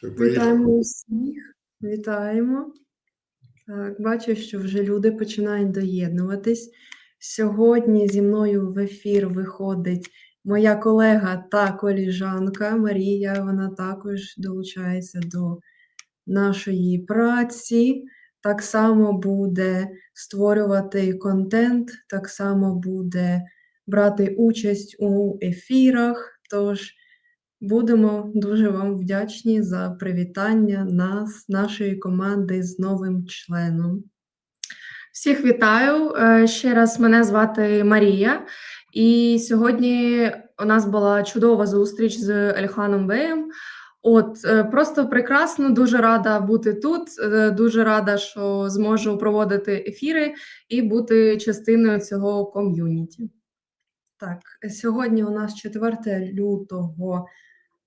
Поїхали. Вітаємо усіх. Вітаємо. Так, бачу, що вже люди починають доєднуватись. Сьогодні зі мною в ефір виходить моя колега та коліжанка Марія. Вона також долучається до нашої праці. Так само буде створювати контент, так само буде брати участь у ефірах. Тож Будемо дуже вам вдячні за привітання нас, нашої команди з новим членом. Всіх вітаю. Е, Ще раз мене звати Марія, і сьогодні у нас була чудова зустріч з Ельханом Беєм. От е, просто прекрасно, дуже рада бути тут. е, Дуже рада, що зможу проводити ефіри і бути частиною цього ком'юніті. Так, сьогодні у нас 4 лютого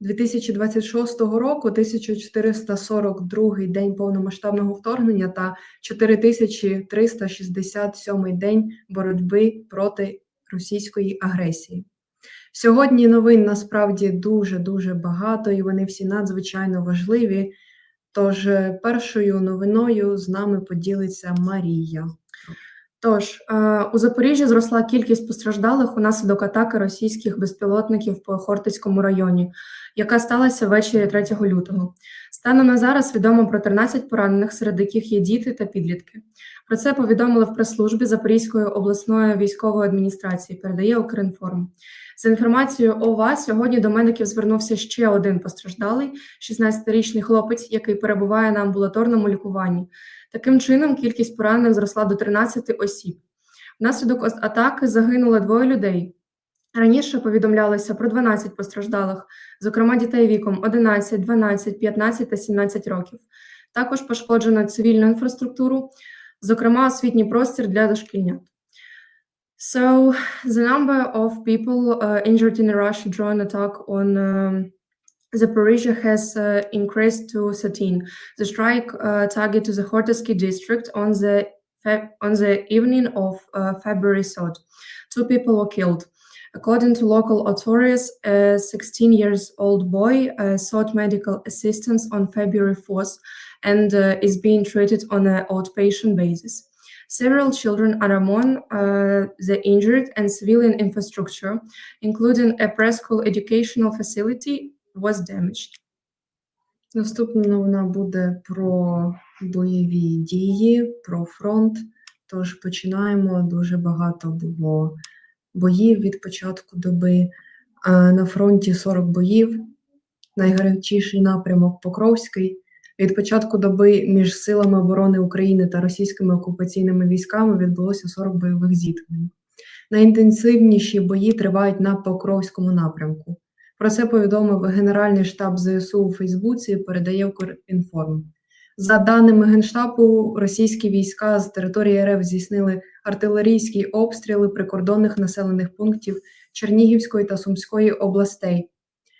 2026 року, 1442 день повномасштабного вторгнення та 4367 день боротьби проти російської агресії. Сьогодні новин насправді дуже-дуже багато, і вони всі надзвичайно важливі. Тож е, першою новиною з нами поділиться Марія. Тож е, у Запоріжжі зросла кількість постраждалих унаслідок атаки російських безпілотників по Хортицькому районі, яка сталася ввечері 3 лютого. Станом на зараз відомо про 13 поранених, серед яких є діти та підлітки. Про це повідомили в прес-службі Запорізької обласної військової адміністрації. Передає Укрінформ. За інформацією ОВА, сьогодні до медиків звернувся ще один постраждалий, 16-річний хлопець, який перебуває на амбулаторному лікуванні. Таким чином, кількість поранених зросла до 13 осіб. Внаслідок атаки загинуло двоє людей. Раніше повідомлялося про 12 постраждалих, зокрема дітей віком 11, 12, 15 та 17 років. Також пошкоджено цивільну інфраструктуру, зокрема освітній простір для дошкільнят. So, the number of people uh, injured in a Russian drone attack on um, Zaporizhia has uh, increased to 13. The strike uh, targeted the Hortovsky district on the on the evening of uh, February 3rd. Two people were killed. According to local authorities, a 16 years old boy uh, sought medical assistance on February 4th and uh, is being treated on an outpatient basis. Several children are among uh, the injured, and civilian infrastructure, including a preschool educational facility, was damaged. Наступна новина буде про бойові дії, про фронт. Тож починаємо. Дуже багато було боїв від початку доби. На фронті 40 боїв. Найгарячіший напрямок Покровський. Від початку доби між силами оборони України та російськими окупаційними військами відбулося 40 бойових зіткнень. Найінтенсивніші бої тривають на Покровському напрямку. Про це повідомив Генеральний штаб ЗСУ у Фейсбуці. Передає Укрінформ. За даними Генштабу, російські війська з території РФ здійснили артилерійські обстріли прикордонних населених пунктів Чернігівської та Сумської областей.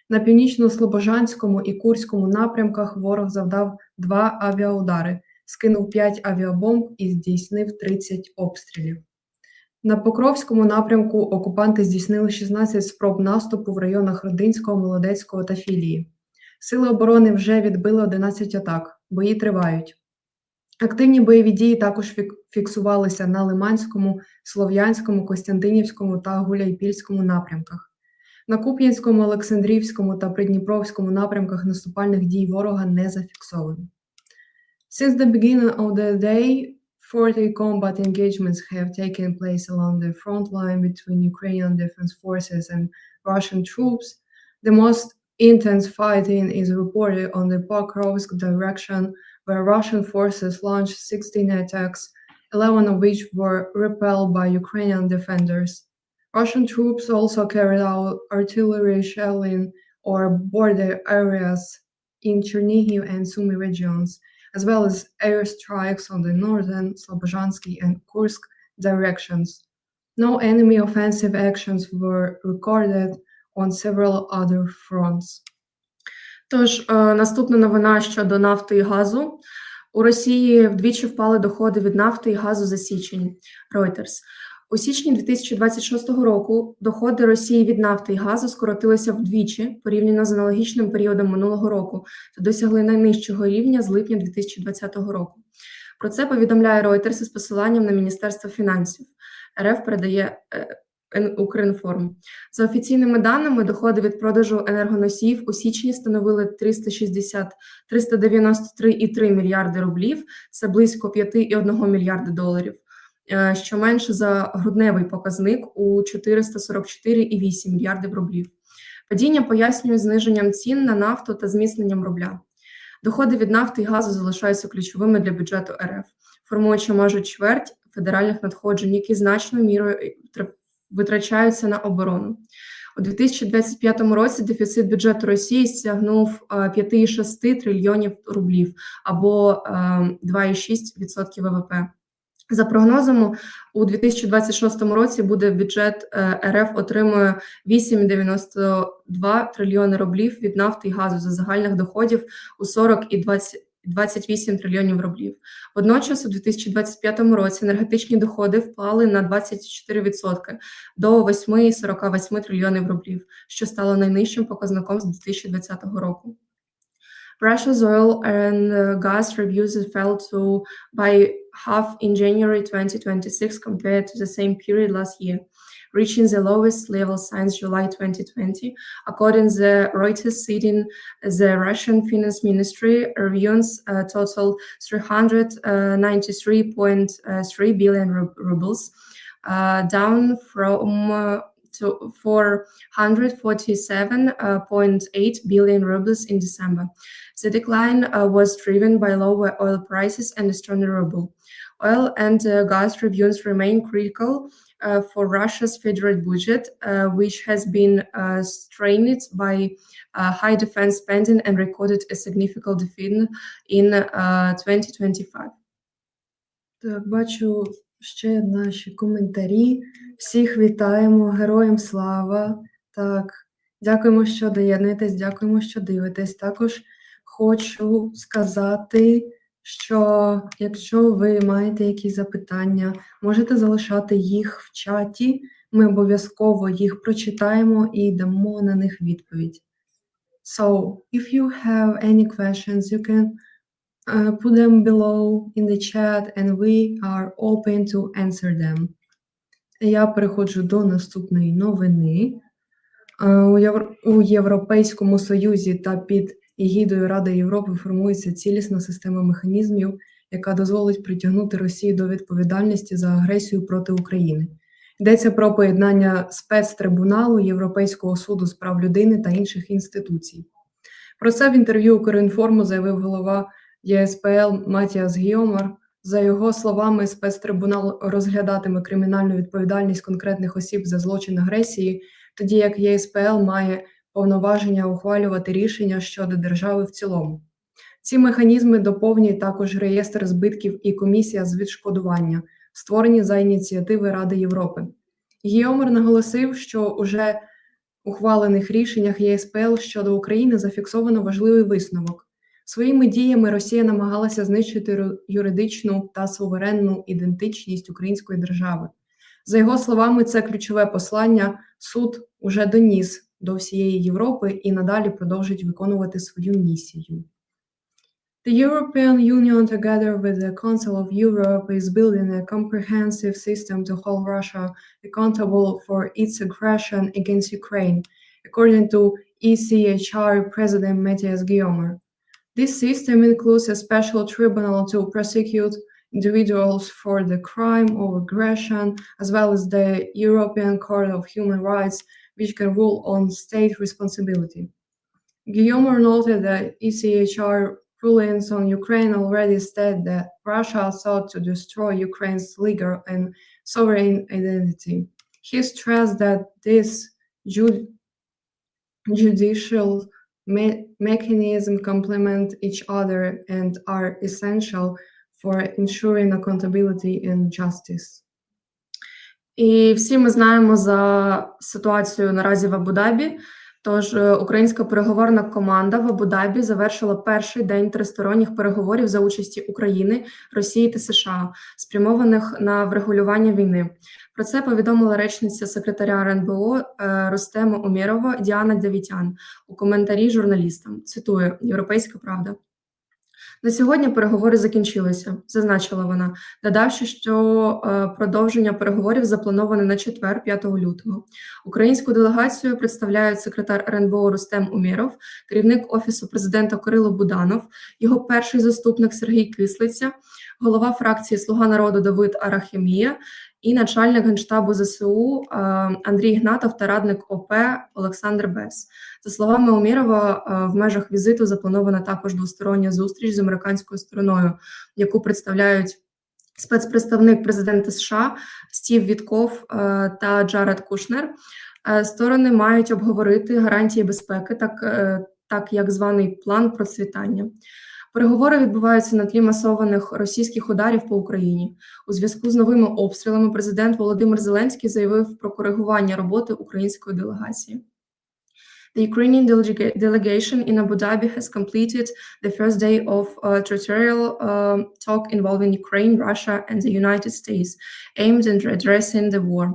На північно-слобожанському і Курському напрямках ворог завдав два авіаудари, скинув 5 авіабомб і здійснив 30 обстрілів. На Покровському напрямку окупанти здійснили 16 спроб наступу в районах Родинського, Молодецького та Філії. Сили оборони вже відбили 11 атак. Бої тривають. Активні бойові дії також фіксувалися на Лиманському, Слов'янському, Костянтинівському та Гуляйпільському напрямках. На Куп'янському, Олександрівському та Придніпровському напрямках наступальних дій ворога не зафіксовано. Since the beginning of the day, 40 combat engagements have taken place along the front line between Ukrainian defense forces and Russian troops. The most intense fighting is reported on the Pokrovsk direction, where Russian forces launched 16 attacks, 11 of which were repelled by Ukrainian defenders. Russian troops also carried out artillery shelling or border areas in Chernihiv and Sumy regions, as well as airstrikes on the northern Slobozhansky and Kursk directions. No enemy offensive actions were recorded on several other fronts. Тож е, наступна новина щодо нафти і газу. У Росії вдвічі впали доходи від нафти і газу за січень. Reuters. У січні 2026 року доходи Росії від нафти і газу скоротилися вдвічі порівняно з аналогічним періодом минулого року та досягли найнижчого рівня з липня 2020 року. Про це повідомляє Reuters із посиланням на Міністерство фінансів. РФ передає е, Укрінформ. За офіційними даними, доходи від продажу енергоносіїв у січні становили 360 393,3 мільярди рублів. Це близько 5,1 мільярда доларів, що менше за грудневий показник у 444,8 мільярдів рублів. Падіння пояснюють зниженням цін на нафту та зміцненням рубля. Доходи від нафти і газу залишаються ключовими для бюджету РФ, формуючи майже чверть федеральних надходжень, які значною мірою витрачаються на оборону. У 2025 році дефіцит бюджету Росії сягнув е, 5,6 трильйонів рублів або е, 2,6% ВВП. За прогнозами, у 2026 році буде бюджет е, РФ отримує 8,92 трильйони рублів від нафти і газу за загальних доходів у 40 і 20 28 трильйонів рублів. Водночас, у 2025 році енергетичні доходи впали на 24% до 8,48 трильйонів рублів, що стало найнижчим показником з 2020 року. Russia's oil and gas revenues fell to by half in January 2026 compared to the same period last year, reaching the lowest level since July 2020. According to Reuters citing the Russian Finance Ministry, revenues uh, total 393.3 billion rubles, uh, down from to 447.8 billion rubles in December. The decline uh, was driven by lower oil prices and a stronger ruble. Oil and uh, gas revenues remain critical uh, for Russia's federal budget, uh, which has been uh, strained by uh, high defense spending and recorded a significant deficit in uh, 2025. Так, бачу ще наші коментарі. Всіх вітаємо, героям слава. Так, дякуємо, що доєднуєтесь, дякуємо, що дивитесь. Також хочу сказати, що якщо ви маєте якісь запитання, можете залишати їх в чаті. Ми обов'язково їх прочитаємо і дамо на них відповідь. So, if you have any questions, you can uh, put them below in the chat and we are open to answer them. Я переходжу до наступної новини. Е, У, Європейському Союзі та під егідою Ради Європи формується цілісна система механізмів, яка дозволить притягнути Росію до відповідальності за агресію проти України. Йдеться про поєднання спецтрибуналу Європейського суду з прав людини та інших інституцій. Про це в інтерв'ю Укрінформу заявив голова ЄСПЛ Матіас Гіомар. За його словами, спецтрибунал розглядатиме кримінальну відповідальність конкретних осіб за злочин агресії, тоді як ЄСПЛ має повноваження ухвалювати рішення щодо держави в цілому. Ці механізми доповнює також реєстр збитків і комісія з відшкодування, створені за ініціативи Ради Європи. Гіомер наголосив, що уже ухвалених рішеннях ЄСПЛ щодо України зафіксовано важливий висновок. Своїми діями Росія намагалася знищити юридичну та суверенну ідентичність української держави. За його словами, це ключове послання. Суд уже доніс до всієї Європи і надалі продовжить виконувати свою місію. The European Union, together with the Council of Europe, is building a comprehensive system to hold Russia accountable for its aggression against Ukraine, according to ECHR President Matthias Guillaume. This system includes a special tribunal to prosecute individuals for the crime of aggression, as well as the European Court of Human Rights, which can rule on state responsibility. Guillaume noted that ECHR rulings on Ukraine already state that Russia sought to destroy Ukraine's legal and sovereign identity. He stressed that this ju- judicial me- mechanisms complement each other and are essential for ensuring accountability and justice. І всі ми знаємо за ситуацію наразі в Абу-Дабі. Тож е, українська переговорна команда в Абу-Дабі завершила перший день тристоронніх переговорів за участі України, Росії та США, спрямованих на врегулювання війни. Про це повідомила речниця секретаря РНБО е, Рустема Умєрова Діана Давітян у коментарі журналістам. Цитую Європейська Правда. На сьогодні переговори закінчилися, зазначила вона, додавши, що е, продовження переговорів заплановане на четвер, 5 лютого. Українську делегацію представляють секретар РНБО Рустем Умєров, керівник офісу президента Кирило Буданов, його перший заступник Сергій Кислиця, голова фракції Слуга народу Давид Арахімія і начальник генштабу ЗСУ е, Андрій Гнатов та радник ОП Олександр Бес. За словами Умірова, е, в межах візиту запланована також двостороння зустріч з американською стороною, яку представляють спецпредставник президента США Стів Вітков е, та Джаред Кушнер. Сторони мають обговорити гарантії безпеки, так, так як званий план процвітання. Переговори відбуваються на тлі масованих російських ударів по Україні. У зв'язку з новими обстрілами президент Володимир Зеленський заявив про коригування роботи української делегації. The Ukrainian delega- delegation in Abu Dhabi has completed the first day of uh, territorial um, talk involving Ukraine, Russia, and the United States, aimed at addressing the war.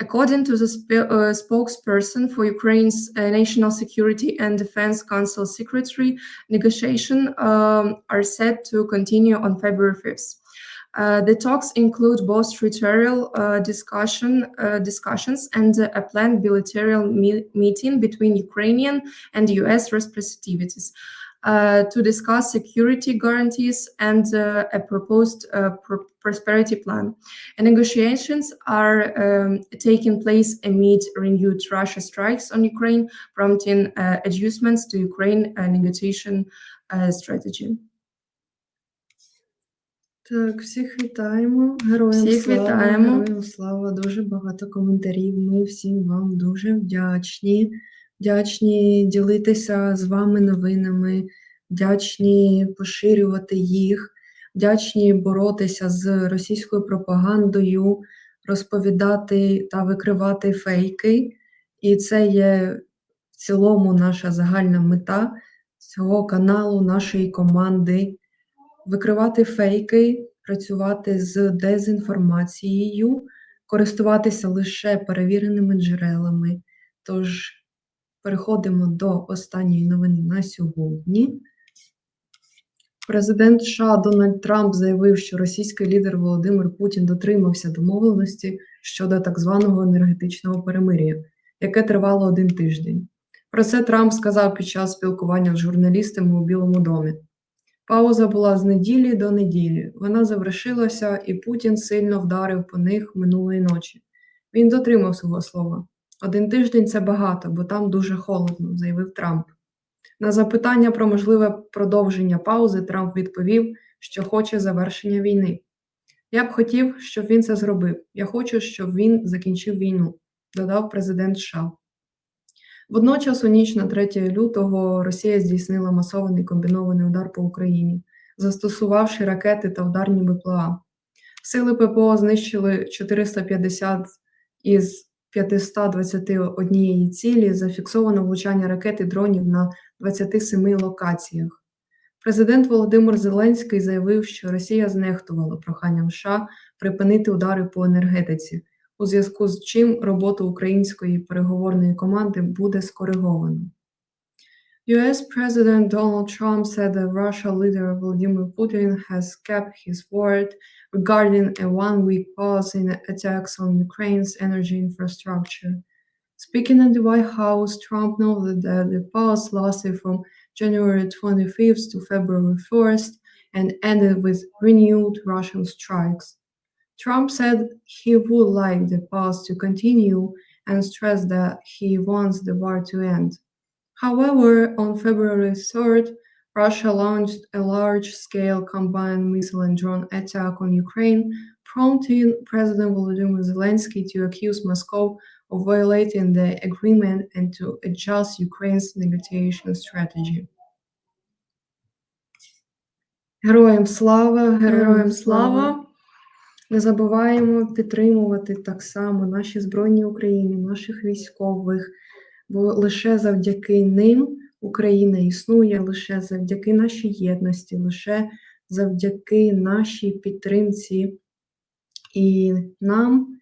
According to the sp- uh, spokesperson for Ukraine's uh, National Security and Defense Council Secretary, negotiations um, are set to continue on February 5th. Uh, the talks include both territorial uh, discussion uh, discussions and uh, a planned bilateral me- meeting between Ukrainian and U.S. representatives to discuss security guarantees and uh, a proposed uh, pro- prosperity plan. And negotiations are um, taking place amid renewed Russia strikes on Ukraine, prompting uh, adjustments to Ukraine uh, negotiation uh, strategy. Так, всіх вітаємо. Героям Всіх слава, вітаємо. Героям слава. Дуже багато коментарів. Ми всім вам дуже вдячні. Вдячні ділитися з вами новинами, вдячні поширювати їх, вдячні боротися з російською пропагандою, розповідати та викривати фейки. І це є в цілому наша загальна мета цього каналу, нашої команди викривати фейки, працювати з дезінформацією, користуватися лише перевіреними джерелами. Тож переходимо до останньої новини на сьогодні. Президент США Дональд Трамп заявив, що російський лідер Володимир Путін дотримався домовленості щодо так званого енергетичного перемир'я, яке тривало один тиждень. Про це Трамп сказав під час спілкування з журналістами у Білому домі. Пауза була з неділі до неділі. Вона завершилася, і Путін сильно вдарив по них минулої ночі. Він дотримав свого слова. Один тиждень це багато, бо там дуже холодно, заявив Трамп. На запитання про можливе продовження паузи Трамп відповів, що хоче завершення війни. Я б хотів, щоб він це зробив. Я хочу, щоб він закінчив війну, додав президент США. Водночас, у ніч на 3 лютого, Росія здійснила масований комбінований удар по Україні, застосувавши ракети та ударні БПЛА. Сили ППО знищили 450 із 521 цілі, зафіксовано влучання ракет і дронів на 27 локаціях. Президент Володимир Зеленський заявив, що Росія знехтувала проханням США припинити удари по енергетиці, у зв'язку з чим роботу української переговорної команди буде скориговано. US President Donald Trump said that Russia leader Vladimir Putin has kept his word regarding a one-week pause in attacks on Ukraine's energy infrastructure. Speaking at the White House, Trump noted that the pause lasted from January 25th to February 1st and ended with renewed Russian strikes. Trump said he would like the pause to continue and stressed that he wants the war to end. However, on February 3rd, Russia launched a large scale combined missile and drone attack on Ukraine, prompting President Volodymyr Zelensky to accuse Moscow of violating the agreement and to adjust Ukraine's negotiation strategy. Героям слава, Героям слава! Не забуваємо підтримувати так само наші збройні України, наших військових, бо лише завдяки ним Україна існує, лише завдяки нашій єдності, лише завдяки нашій підтримці. І нам,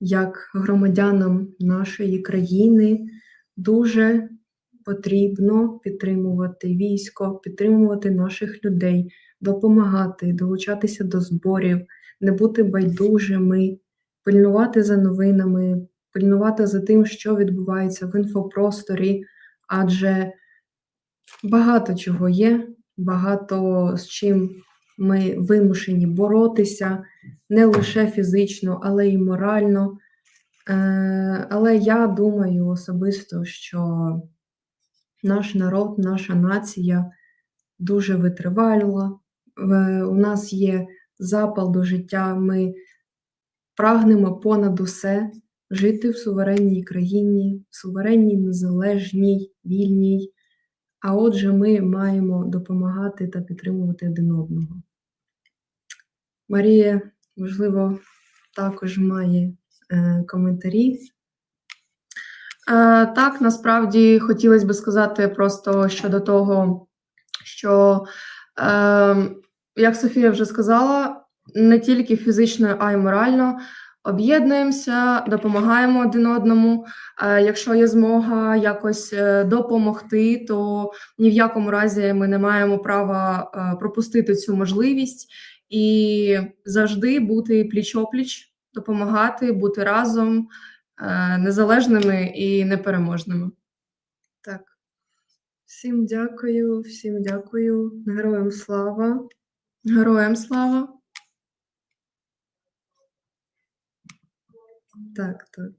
як громадянам нашої країни, дуже потрібно підтримувати військо, підтримувати наших людей, допомагати, долучатися до зборів, не бути байдужими, пильнувати за новинами, пильнувати за тим, що відбувається в інфопросторі, адже багато чого є, багато з чим ми вимушені боротися не лише фізично, але й морально. Е, Але я думаю особисто, що наш народ, наша нація дуже витривала. Е, У нас є запал до життя. Ми прагнемо понад усе жити в суверенній країні, в суверенній, незалежній, вільній. А отже, ми маємо допомагати та підтримувати один одного. Марія, можливо, також має е, коментарі. Е, так, насправді хотілося би сказати просто щодо того, що, е, як Софія вже сказала, не тільки фізично, а й морально об'єднуємося, допомагаємо один одному. Е, якщо є змога якось е, допомогти, то ні в якому разі ми не маємо права е, пропустити цю можливість і завжди бути пліч-опліч, допомагати, бути разом незалежними і непереможними. Так. Всім дякую, всім дякую. Героям слава. Героям слава! Так, так.